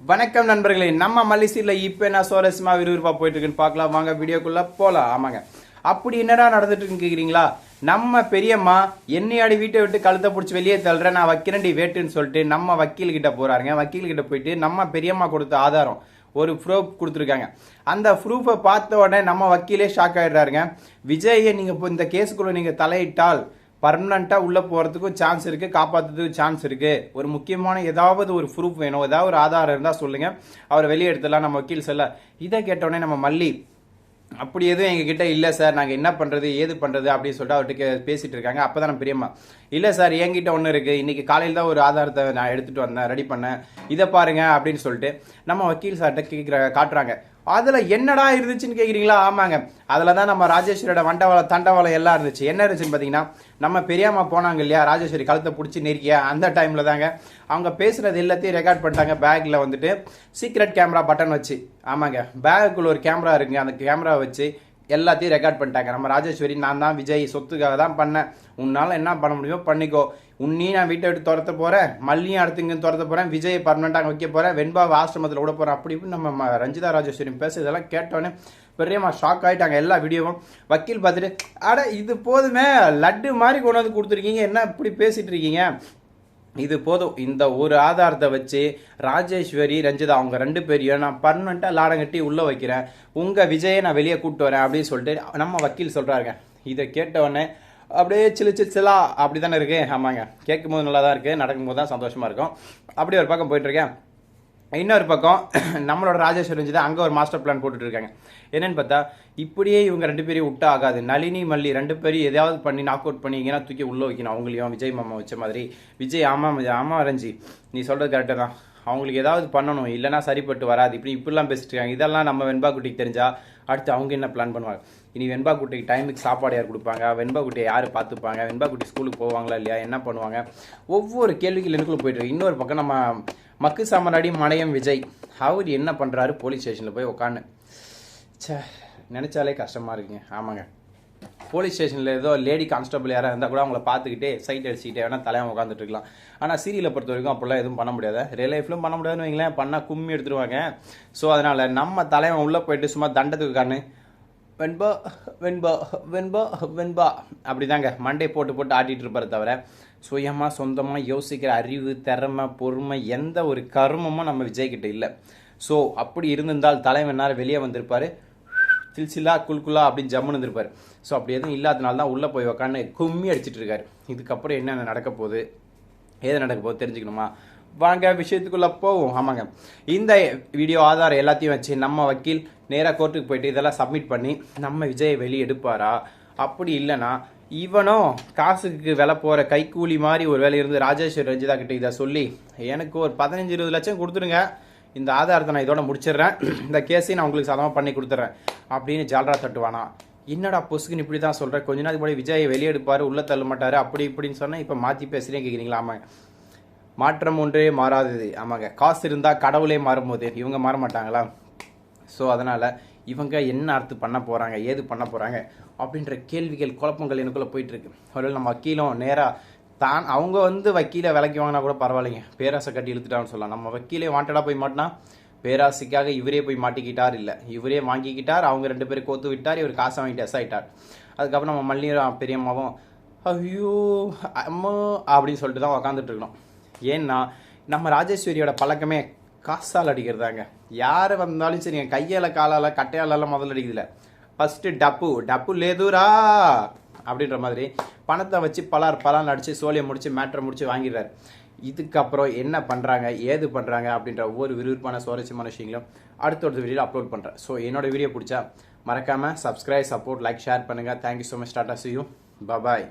வணக்கம் நண்பர்களே நம்ம மல்லிசீரில் இப்போ என்ன சுவாரஸ்யமா விறுவிறுப்பாக போயிட்டு இருக்குன்னு பார்க்கலாம். வாங்க வீடியோக்குள்ளே போகலாம் ஆமாங்க. அப்படி என்னடா நடந்துட்டு கேட்குறீங்களா நம்ம பெரியம்மா என்னையாடி வீட்டை விட்டு கழுத்தை பிடிச்சி வெளியே தள்ளுறேன் நான் வைக்கிறேன்டி வேட்டுன்னு சொல்லிட்டு நம்ம வக்கீல்கிட்ட போகிறாருங்க வக்கீல்கிட்ட போயிட்டு நம்ம பெரியம்மா கொடுத்த ஆதாரம் ஒரு ப்ரூஃப் கொடுத்துருக்காங்க. அந்த ப்ரூஃபை பார்த்த உடனே நம்ம வக்கீலே ஷாக் ஆயிடுறாருங்க. விஜயை நீங்கள் இப்போ இந்த கேஸுக்குள்ளே நீங்கள் தலையிட்டால் பர்மனண்ட்டாக உள்ளே போகிறதுக்கும் சான்ஸ் இருக்குது காப்பாற்றுறதுக்கும் சான்ஸ் இருக்குது ஒரு முக்கியமான ஏதாவது ஒரு ப்ரூஃப் வேணும் ஏதாவது ஒரு ஆதாரம் இருந்தால் சொல்லுங்கள் அவரை வெளியே எடுத்துடலாம் நம்ம வக்கீல் சொல்ல. இதை கேட்டோடனே நம்ம மல்லி அப்படி எதுவும் எங்ககிட்ட இல்லை சார். நாங்கள் என்ன பண்ணுறது ஏது பண்ணுறது அப்படின்னு சொல்லிட்டு அவர்கிட்ட கே- பேசிட்டு இருக்காங்க. அப்போ தான் பெரியம்மா இல்லை சார். என்கிட்ட ஒன்று இருக்குது இன்றைக்கி காலையில் தான் ஒரு ஆதாரத்தை நான் எடுத்துகிட்டு வந்தேன் ரெடி பண்ணேன். இதை பாருங்க அப்படின்னு சொல்லிட்டு நம்ம வக்கீல் சார்கிட்ட கேட்குற காட்டுறாங்க. அதில் என்னடா இருந்துச்சுன்னு கேட்குறீங்களா ஆமாங்க. அதில் தான் நம்ம ராஜேஸ்வரியோட வண்டவாளம் தண்டவாளம் எல்லாம் இருந்துச்சு. என்ன இருந்துச்சுன்னு பார்த்தீங்கன்னா நம்ம பெரியம்மா போனாங்க இல்லையா? ராஜேஸ்வரி கழுத்தை பிடிச்சி நெருக்கியா? அந்த டைமில் தாங்க. அவங்க பேசுகிறது எல்லாத்தையும் ரெக்கார்ட் பண்ணிட்டாங்க. பேக்கில் வந்துட்டு சீக்ரெட் கேமரா பட்டன் வச்சு. ஆமாங்க. பேக்குள்ள ஒரு கேமரா இருக்குங்க. அந்த கேமரா வச்சு எல்லாத்தையும் ரெக்கார்ட் பண்ணிட்டாங்க. நம்ம ராஜேஸ்வரி நான் தான் விஜய் சொத்துக்காக தான் பண்ணேன். உன்னால் என்ன பண்ண முடியுமோ பண்ணிக்கோ. உன்னையும் நான் வீட்டை விட்டு துரத்த போகிறேன் மல்லியும் அடுத்து இங்கே துரத்த போகிறேன் விஜய் பர்மனெண்ட்டாக வைக்க போகிறேன் வெண்பாவை ஆசிரமத்தில் விட போகிறேன் அப்படி இப்படி நம்ம ரஞ்சிதா ராஜேஸ்வரி பேச இதெல்லாம் கேட்டோன்னே பெரியம்மா ஷாக் ஆகிட்டாங்க எல்லா வீடியோவும் வக்கீல் பார்த்துட்டு அட இது போதுமே. லட்டு மாதிரி கொண்டு வந்து கொடுத்துருக்கீங்க. என்ன இப்படி பேசிகிட்டு இருக்கீங்க? இது போதும். இந்த ஒரு ஆதாரத்தை வச்சு ராஜேஸ்வரி ரஞ்சிதா அவங்க ரெண்டு பேரையும் நான் பர்மனெண்ட்டாக லாடம் கட்டி உள்ளே வைக்கிறேன். உங்கள் விஜயை நான் வெளியே கூப்பிட்டு வரேன் அப்படின்னு சொல்லிட்டு நம்ம வக்கீல் சொல்கிறாருங்க இதை கேட்ட உடனே அப்படியே சிலு சிலா அப்படி தானே இருக்கு. ஆமாங்க. கேட்கும்போது நல்லா தான் இருக்குது நடக்கும்போது தான் சந்தோஷமாக இருக்கும். அப்படி ஒரு பக்கம் போயிட்டுருக்கேன் இன்னொரு பக்கம் நம்மளோட ராஜேஸ்வரஞ்சி தான் அங்கே ஒரு மாஸ்டர் பிளான் போட்டுட்டு இருக்காங்க பார்த்தா இப்படியே இவங்க ரெண்டு பேரையும் விட்டா ஆகாது. நளினி மல்லி ரெண்டு பேரும் எதாவது பண்ணி நாக் அவுட் பண்ணிங்கன்னா தூக்கி உள்ள வைக்கணும். அவங்களையும் விஜய் மாமா வச்ச மாதிரி. விஜய் ஆமாம் ஆமாம் ரஞ்சி நீ சொல்கிறது கரெக்டாக தான். அவங்களுக்கு ஏதாவது பண்ணணும். இல்லைன்னா சரிப்பட்டு வராது. இப்படி இப்படிலாம் பேசிட்டு இருக்காங்க. இதெல்லாம் நம்ம வெண்பா குட்டிக்கு தெரிஞ்சா அடுத்து அவங்க என்ன பிளான் பண்ணுவாங்க? இனி வெண்பா குட்டிக்கு டைமுக்கு சாப்பாடு யார் கொடுப்பாங்க? வெண்பா குட்டியை யார் பார்த்துப்பாங்க? வெண்பா குட்டி ஸ்கூலுக்கு போவாங்களா இல்லையா? என்ன பண்ணுவாங்க? ஒவ்வொரு கேள்விக்கு எனக்குள்ள போயிட்டு இன்னொரு பக்கம் நம்ம மக்கு சாமராடி மனையம் விஜய். அவர் என்ன பண்ணுறாரு போலீஸ் ஸ்டேஷனில் போய் உக்காந்து ச்சே நினச்சாலே கஷ்டமாக இருக்குங்க. ஆமாங்க. போலீஸ் ஸ்டேஷனில் ஏதோ லேடி கான்ஸ்டபிள் யாராக இருந்தால் கூட அவங்கள பார்த்துக்கிட்டே சைட் அடிச்சுக்கிட்டே வேணால் தலைவன் உட்காந்துட்டு இருக்கலாம். ஆனால் சீரியலை பொறுத்த வரைக்கும் அப்படிலாம் எதுவும் பண்ண முடியாது? ரியல் லைஃப்லையும் பண்ண முடியாதுன்னு வைங்களேன். பண்ணால் கும்மி எடுத்துருவாங்க. ஸோ அதனால் நம்ம தலைவன் உள்ளே போயிட்டு சும்மா தண்டத்துக்கு உட்காந்து வெண்பா வெண்பா வெண்பா வெண்பா. அப்படிதாங்க. மண்டே போட்டு போட்டு ஆட்டிட்டு இருப்பாரு தவிர சுயமாக சொந்தமாக யோசிக்கிற அறிவு திறமை பொறுமை எந்த ஒரு கர்மமும் நம்ம விஜய்கிட்ட இல்லை. ஸோ அப்படி இருந்திருந்தால் தலைவனார் வெளியே வந்திருப்பாரு. சில்சிலா குல்குலா அப்படின்னு ஜம்முன்னு இருந்திருப்பார். ஸோ அப்படி எதுவும் இல்லாதனால தான் உள்ளே போய் உக்காந்து கும்மி அடிச்சிட்டு இருக்காரு. இதுக்கப்புறம் என்னென்ன நடக்க போகுது? ஏது நடக்க போகுது தெரிஞ்சுக்கணுமா? வாங்க விஷயத்துக்குள்ளே போவோம். ஆமாங்க. இந்த வீடியோ ஆதாரம் எல்லாத்தையும் வச்சு நம்ம வக்கீல் நேராக கோர்ட்டுக்கு போயிட்டு இதெல்லாம் சப்மிட் பண்ணி நம்ம விஜயை வெளியே எடுப்பாரா? அப்படி இல்லைனா இவனும் காசுக்கு வில போகிற கைக்கூலி மாதிரி ஒரு வேலை இருந்து ராஜேஸ்வரி ரஞ்சிதா கிட்ட இதை சொல்லி எனக்கு ஒரு பதினஞ்சு இருபது லட்சம் கொடுத்துருங்க. இந்த ஆதாரத்தை நான் இதோட முடிச்சிடுறேன். இந்த கேஸையும் நான் உங்களுக்கு சதமாக பண்ணி கொடுத்துட்றேன் அப்படின்னு ஜால்ரா தட்டுவானா? என்னடா பொசுக்குன்னு இப்படி தான் சொல்கிறேன் கொஞ்ச நாளைக்கு முன்னாடி விஜயை வெளியெடுப்பார் உள்ளே தள்ள மாட்டார் அப்படி இப்படின்னு சொன்னால் இப்போ மாற்றி பேசுகிறேன் கேட்குறீங்களா ஆமாங்க. மாற்றம் ஒன்றே மாறாதது ஆமாங்க. காசு இருந்தால் கடவுளே மாறும்போது இவங்க மாற மாட்டாங்களா? ஸோ அதனால் இவங்க என்ன அர்த்து பண்ண போகிறாங்க ஏது பண்ண போகிறாங்க அப்படின்ற கேள்விகள் குழப்பங்கள் எனக்குள்ளே போயிட்டுருக்கு. ஒருவேளை நம்ம வக்கீலும் நேராக தான் அவங்க வந்து வக்கீலை விலைக்கு வாங்கினா கூட பரவாயில்லைங்க. பேராசை கட்டி இழுத்துட்டான்னு சொல்லலாம். நம்ம வக்கீலே வாண்டடாக போய் மாட்டினா பேராசைக்காக இவரே போய் மாட்டிக்கிட்டார் இல்லை. இவரே வாங்கிக்கிட்டார் அவங்க ரெண்டு பேரும் கோத்து விட்டார் இவர் காசை வாங்கிட்டு எஸ் அதுக்கப்புறம் நம்ம மல்லியும் பெரியம்மாவும் ஐயோ அம்மா அப்படின்னு சொல்லிட்டு தான் உக்காந்துட்டு இருக்கணும். ஏன்னா நம்ம ராஜேஸ்வரியோட பழக்கமே காசால் அடிக்கிறதாங்க. யார் வந்தாலும் சரி கையால் காலால் கட்டையாலெல்லாம் முதல்ல அடிக்குதுல. ஃபஸ்ட்டு டப்பு டப்பு லேதுரா அப்படின்ற மாதிரி பணத்தை வச்சு பலார் பலார் அடித்து சோழியை முடித்து மேட்ரை முடித்து வாங்கிடுறாரு. இதுக்கப்புறம் என்ன பண்ணுறாங்க ஏது பண்ணுறாங்க அப்படின்ற ஒவ்வொரு விறுவிறுப்பான சுவாரஸ்யமான விஷயங்களும் அடுத்தடுத்த வீடியோவில் அப்லோட் பண்ணுறேன் ஸோ என்னோட வீடியோ பிடிச்சா மறக்காமல் சப்ஸ்கிரைப் சப்போர்ட் லைக் ஷேர் பண்ணுங்கள் thank you so much tata see you bye bye